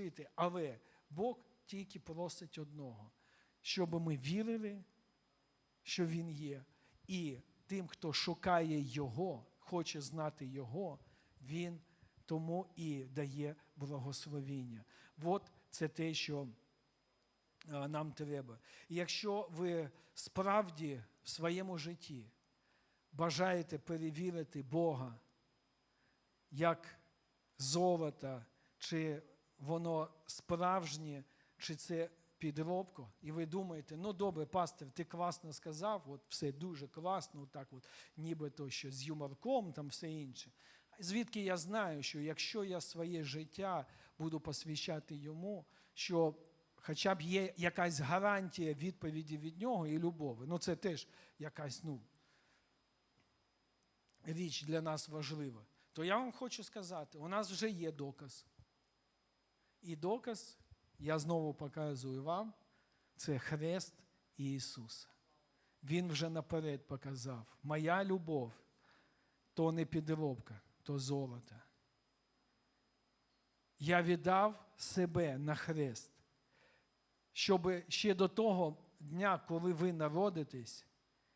просити, але Бог тільки просить одного, щоб ми вірили, що Він є, і тим, хто шукає Його, хоче знати Його, Він тому і дає благословіння. От це те, що е, нам треба. І якщо ви справді в своєму житті бажаєте перевірити Бога як золото, чи воно справжнє, чи це підробка, і ви думаєте, ну добре, пастор, ти класно сказав, от все дуже класно, так от, нібито що з юморком, там все інше. Звідки я знаю, що якщо я своє життя буду посвящати йому, що хоча б є якась гарантія відповіді від нього і любові, ну це теж якась ну, річ для нас важлива, то я вам хочу сказати, у нас вже є доказ. І доказ, я знову показую вам, це хрест Ісуса. Він вже наперед показав, моя любов то не підробка, то золото. Я віддав себе на хрест, щоб ще до того дня, коли ви народитесь,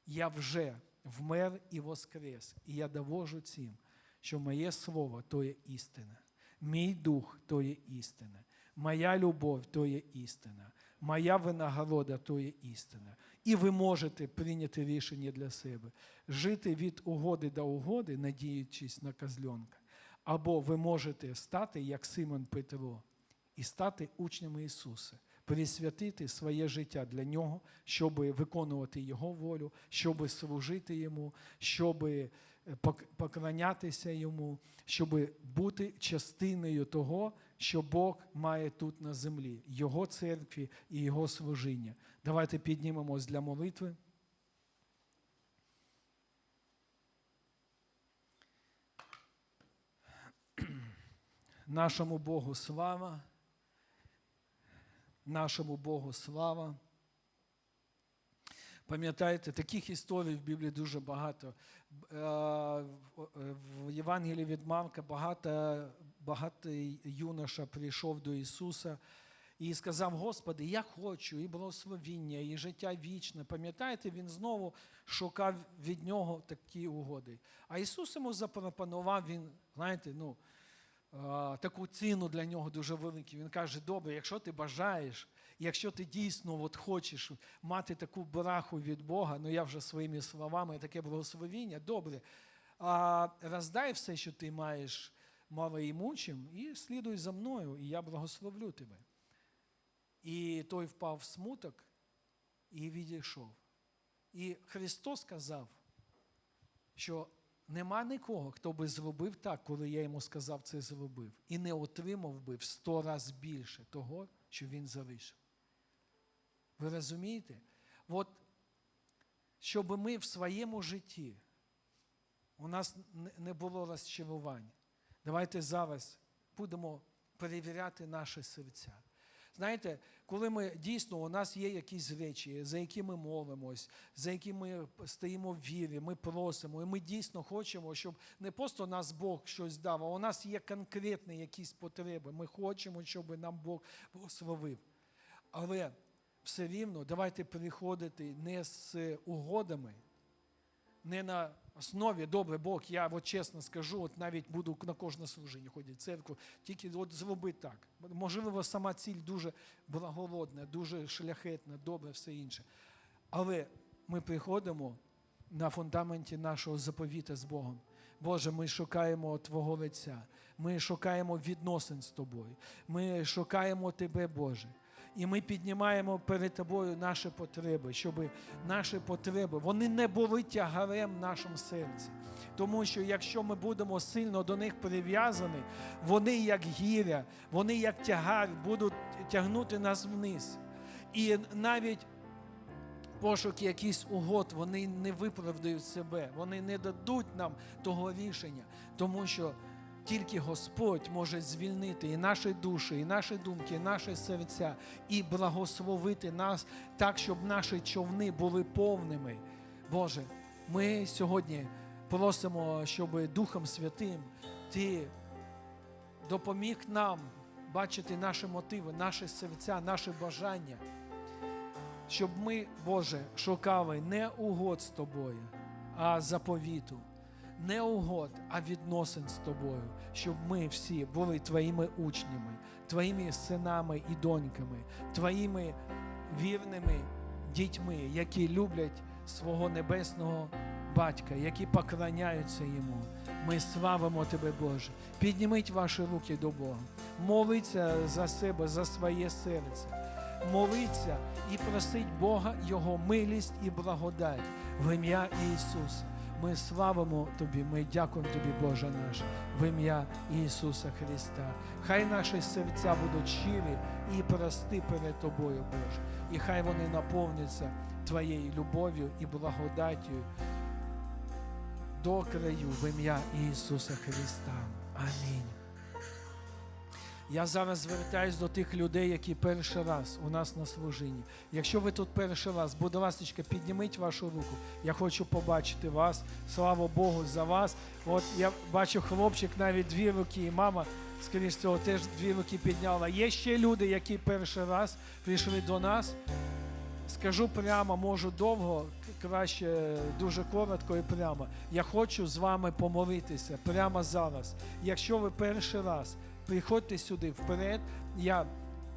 я вже вмер і воскрес. І я довожу цим, що моє слово то є істина, мій дух то є істина, моя любов то є істина, моя винагорода то є істина. І ви можете прийняти рішення для себе, жити від угоди до угоди, надіючись на козльонка. Або ви можете стати, як Симон Петро, і стати учнями Ісуса, присвятити своє життя для Нього, щоб виконувати Його волю, щоб служити Йому, щоб поклонятися Йому, щоб бути частиною того, що Бог має тут на землі, Його церкві і Його служіння. Давайте піднімемось для молитви. Нашому Богу слава, нашому Богу слава. Пам'ятаєте, таких історій в Біблії дуже багато. Е, В Євангелії від Марка багато, багато юноша прийшов до Ісуса і сказав: Господи, я хочу і благословіння, і життя вічне. Пам'ятаєте, він знову шукав від нього такі угоди. А Ісус йому запропонував, він, знаєте, ну, е, таку ціну для нього дуже велику. Він каже: добре, якщо ти бажаєш, якщо ти дійсно от хочеш мати таку браху від Бога, ну я вже своїми словами, таке благословіння, добре, а роздай все, що ти маєш малоімучим, і слідуй за мною, і я благословлю тебе. І той впав в смуток і відійшов. І Христос сказав, що нема нікого, хто би зробив так, коли я йому сказав, це зробив, і не отримав би в сто разів більше того, що він залишив. Ви розумієте? От, щоб ми в своєму житті у нас не було розчарування. Давайте зараз будемо перевіряти наші серця. Знаєте, коли ми дійсно у нас є якісь речі, за які ми молимось, за які ми стоїмо в вірі, ми просимо, і ми дійсно хочемо, щоб не просто нас Бог щось дав, а у нас є конкретні якісь потреби. Ми хочемо, щоб нам Бог благословив. Але все рівно давайте приходити не з угодами, не на основі, добре, Бог, я от чесно скажу, от навіть буду на кожне служіння ходити в церкву, тільки от зроби так. Можливо, сама ціль дуже благородна, дуже шляхетна, добре, все інше. Але ми приходимо на фундаменті нашого заповіта з Богом. Боже, ми шукаємо Твого лиця, ми шукаємо відносин з Тобою, ми шукаємо Тебе, Боже. І ми піднімаємо перед тобою наші потреби, щоб наші потреби вони не були тягарем в нашому серці. Тому що якщо ми будемо сильно до них прив'язані, вони як гіря, вони як тягар будуть тягнути нас вниз. І навіть пошуки якихось угод, вони не виправдають себе, вони не дадуть нам того рішення, тому що тільки Господь може звільнити і наші душі, і наші думки, і наші серця, і благословити нас так, щоб наші човни були повними. Боже, ми сьогодні просимо, щоб Духом Святим Ти допоміг нам бачити наші мотиви, наші серця, наші бажання. Щоб ми, Боже, шукали не угод з тобою, а заповіту, не угод, а відносин з тобою, щоб ми всі були твоїми учнями, твоїми синами і доньками, твоїми вірними дітьми, які люблять свого небесного батька, які поклоняються йому. Ми славимо Тебе, Боже. Підніміть ваші руки до Бога. Молиться за себе, за своє серце. Молиться і просить Бога Його милість і благодать в ім'я Ісуса. Ми славимо Тобі, ми дякуємо Тобі, Боже наш, в ім'я Ісуса Христа. Хай наші серця будуть щирі і прости перед Тобою, Боже. І хай вони наповняться Твоєю любов'ю і благодаттю до краю в ім'я Ісуса Христа. Амінь. Я зараз звертаюсь до тих людей, які перший раз у нас на служінні. Якщо ви тут перший раз, будь ласка, підніміть вашу руку. Я хочу побачити вас. Слава Богу за вас. От я бачу хлопчик, навіть дві руки, і мама, скоріш цього, теж дві руки підняла. Є ще люди, які перший раз прийшли до нас. Скажу прямо, можу довго, краще дуже коротко і прямо. Я хочу з вами помолитися прямо зараз. Якщо ви перший раз приходьте сюди вперед, я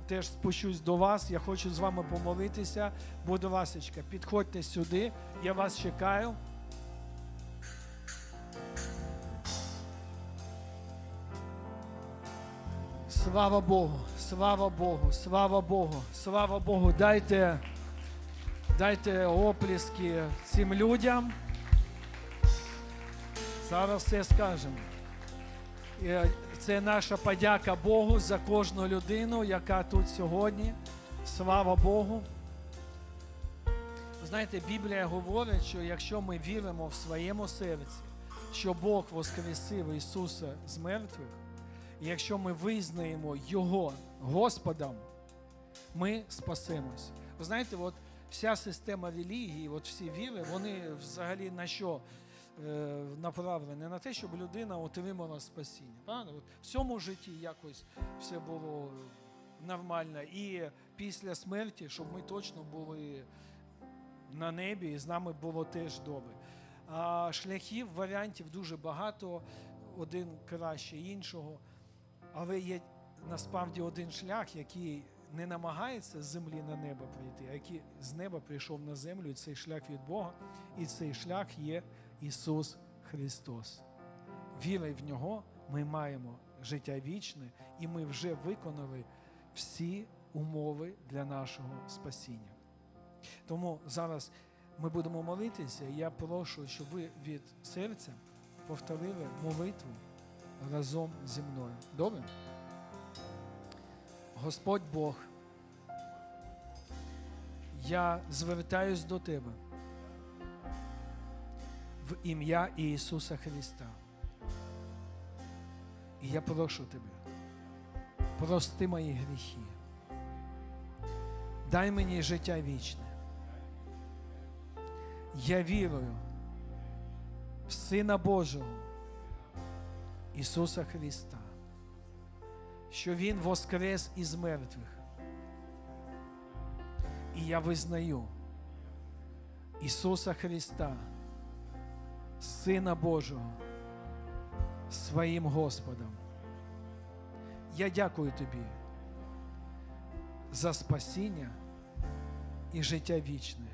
теж спущусь до вас, я хочу з вами помолитися. Будь ласка, підходьте сюди, я вас чекаю. Слава Богу, слава Богу, слава Богу, слава Богу. Дайте, дайте оплески цим людям. Зараз все скажемо. Це наша подяка Богу за кожну людину, яка тут сьогодні. Слава Богу. Ви Знаєте, Біблія говорить, що якщо ми віримо в своєму серці, що Бог воскресив Ісуса з мертвих, і якщо ми визнаємо Його Господом, ми спасемось. Ви знаєте, от вся система релігії, от всі віри, вони взагалі на що е, направлені? На те, щоб людина отримала спасіння. Правда? От в цьому житті якось все було нормально. І після смерті, щоб ми точно були на небі, і з нами було теж добре. А шляхів, варіантів дуже багато, один краще іншого. Але є насправді один шлях, який не намагається з землі на небо прийти, а який з неба прийшов на землю, і цей шлях від Бога, і цей шлях є Ісус Христос. Вірою в Нього ми маємо життя вічне, і ми вже виконали всі умови для нашого спасіння. Тому зараз ми будемо молитися, і я прошу, щоб ви від серця повторили молитву разом зі мною. Добре? Господь Бог, я звертаюсь до Тебе в ім'я Ісуса Христа. І я прошу Тебе, прости мої гріхи. Дай мені життя вічне. Я вірую в Сина Божого. Ісуса Христа, що Він воскрес із мертвих. І я визнаю Ісуса Христа, Сина Божого, своїм Господом. Я дякую Тобі за спасіння і життя вічне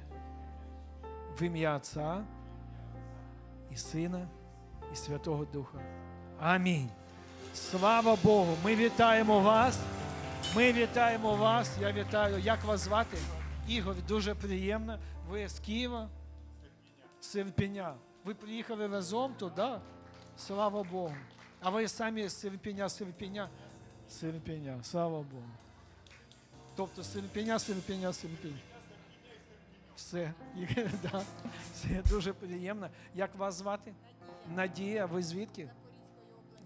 в ім'я Отця і Сина і Святого Духа. Амінь. Слава Богу! Ми вітаємо вас. Ми вітаємо вас. Я вітаю. Як вас звати? Ігор, дуже приємно. Ви з Києва? Серпіня. Ви приїхали разом туди? Слава Богу. А ви самі з Серпіня, Серпіня? Серпіня, слава Богу. Тобто Серпіня, Серпіня, Серпіня. Все, да. Все дуже приємно. Як вас звати? Надія, ви звідки?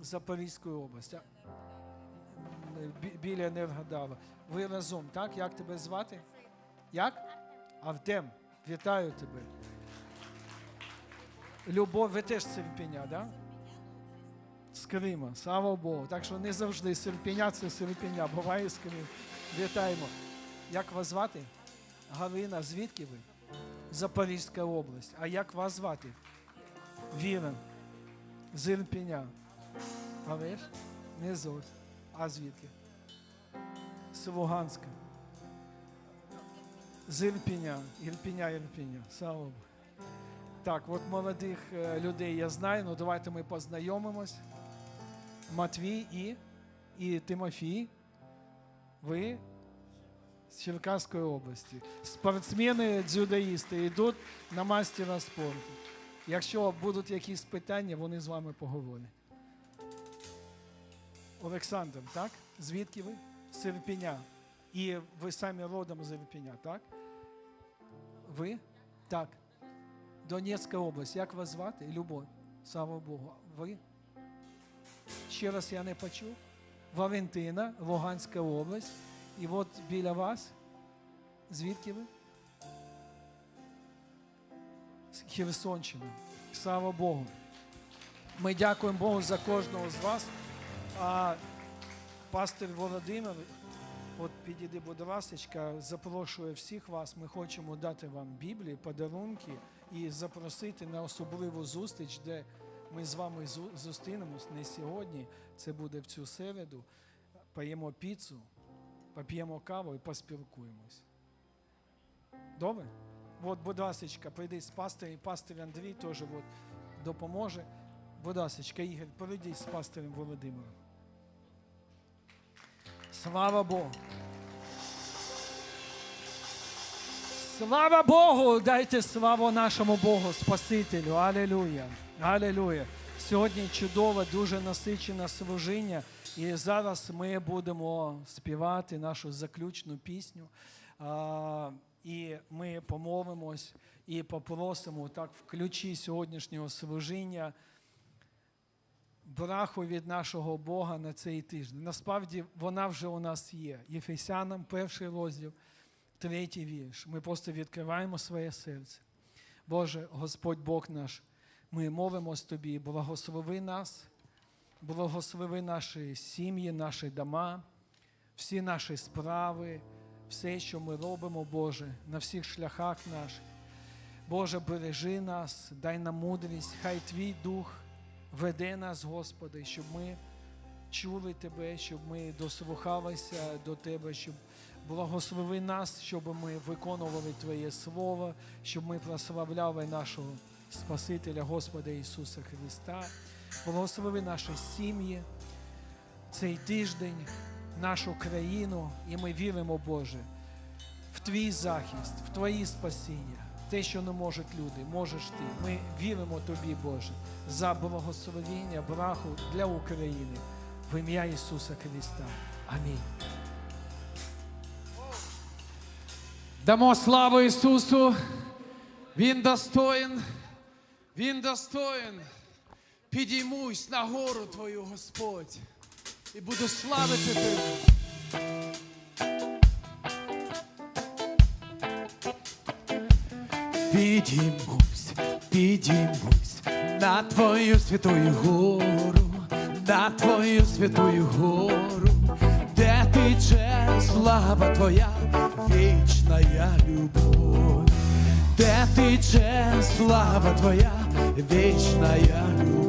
Запорізької області. Бі- Біля не вгадала. Ви разом, так? Як тебе звати? Як? Артем. Вітаю тебе. Любов, ви теж з Серпіня, так? Да? з Крима. Слава Богу. Так що не завжди серпіння це серпіння, буває з Криму. Вітаємо. Як вас звати? Галина, звідки ви? Запорізька область. А як вас звати? Вірен. З. А ви ж? Не зовсім. А звідки? З Луганська. З Ірпеня. Ірпеня, Ірпеня. Слава Богу. Так, от молодих е, людей я знаю, ну давайте ми познайомимось. Матвій і, і Тимофій. Ви з Черкаської області. Спортсмени, дзюдоїсти йдуть на мастера спорту. Якщо будуть якісь питання, вони з вами поговорять. Олександр, так? Звідки ви? З Ірпеня. І ви самі родом з Ірпеня, так? Ви? Так. Донецька область. Як вас звати? Любов. Слава Богу. Ви? Ще раз я не почув. Валентина, Луганська область. І от біля вас. Звідки ви? З Херсонщини. Слава Богу. Ми дякуємо Богу за кожного з вас. А пастир Володимир, от підійди, будь ласка, запрошує всіх вас. Ми хочемо дати вам Біблії, подарунки і запросити на особливу зустріч, де ми з вами зустрінемось не сьогодні. Це буде в цю середу. Поїмо піцу, поп'ємо каву і поспілкуємось. Добре? От, будь ласка, прийди з пастирем, і пастир Андрій теж от, допоможе. Будь ласка, Ігор, прийди з пастирем Володимиром. Слава Богу. Слава Богу! Дайте славу нашому Богу, Спасителю. Алілуя. Алілуя. Сьогодні чудове, дуже насичене служіння. І зараз ми будемо співати нашу заключну пісню. І ми помолимось і попросимо так в ключі сьогоднішнього служіння браху від нашого Бога на цей тиждень. Насправді вона вже у нас є. Єфесянам, перший розділ, третій вірш. Ми просто відкриваємо своє серце. Боже, Господь Бог наш, ми молимось Тобі, благослови нас, благослови наші сім'ї, наші дома, всі наші справи, все, що ми робимо, Боже, на всіх шляхах наших. Боже, бережи нас, дай нам мудрість, хай Твій Дух веде нас, Господи, щоб ми чули Тебе, щоб ми дослухалися до Тебе, щоб благослови нас, щоб ми виконували Твоє Слово, щоб ми прославляли нашого Спасителя Господа Ісуса Христа. Благослови наші сім'ї, цей тиждень, нашу країну, і ми віримо, Боже, в Твій захист, в Твої спасіння. Те, що не можуть люди, можеш ти. Ми віримо Тобі, Боже, за благословення, браху для України в ім'я Ісуса Христа. Амінь. Дамо славу Ісусу. Він достоїн. Він достоїн. Підіймусь на гору Твою, Господь, і буду славити Тебе. Підіймусь, підіймусь на Твою святую гору, на Твою святую гору, де тече слава Твоя, вічна любов, де тече слава Твоя, вічна любов.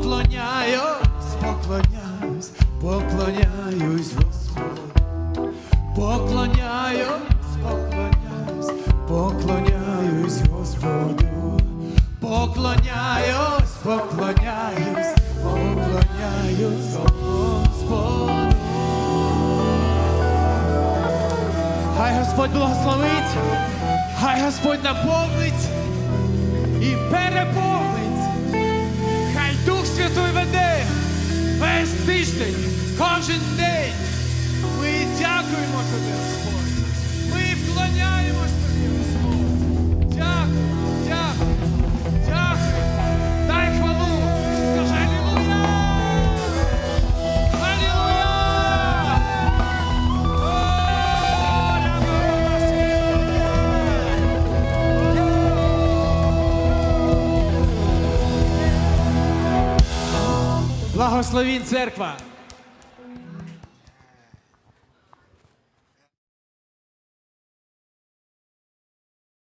Поклоняюсь, поклоняюсь, поклоняюсь Господу. Поклоняюсь, поклоняюсь, поклоняюсь Господу. Поклоняюсь, поклоняюсь, поклоняюсь Господу. Хай Господь благословить, хай Господь наповнить і переповнить. Хай Святой веде весь тиждень, кожен день. Благословінь церква.